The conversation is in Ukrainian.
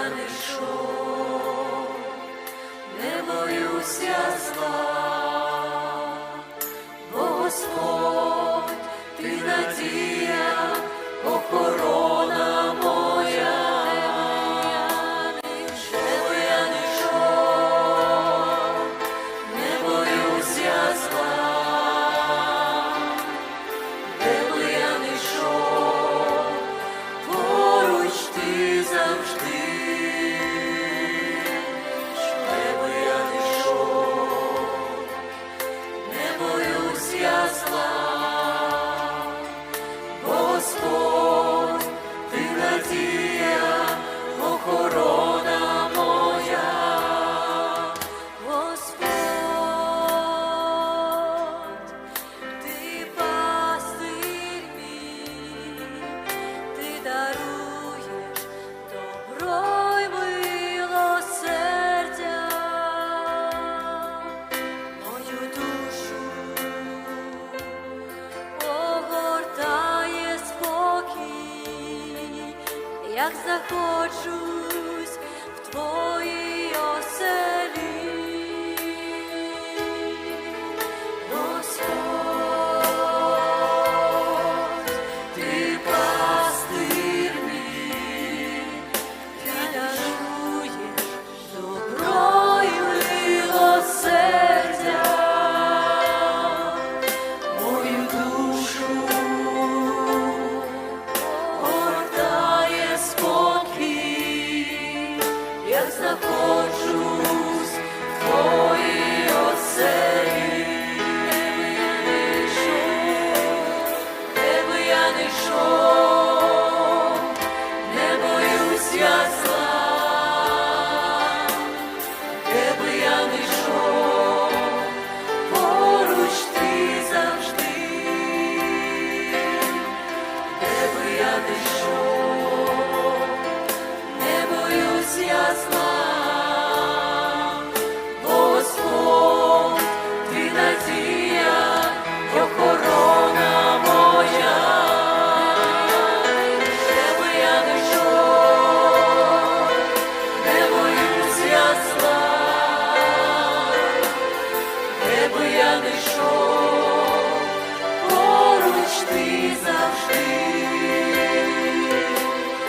я не йшов, не боюся зла. як захочусь в твої. вас.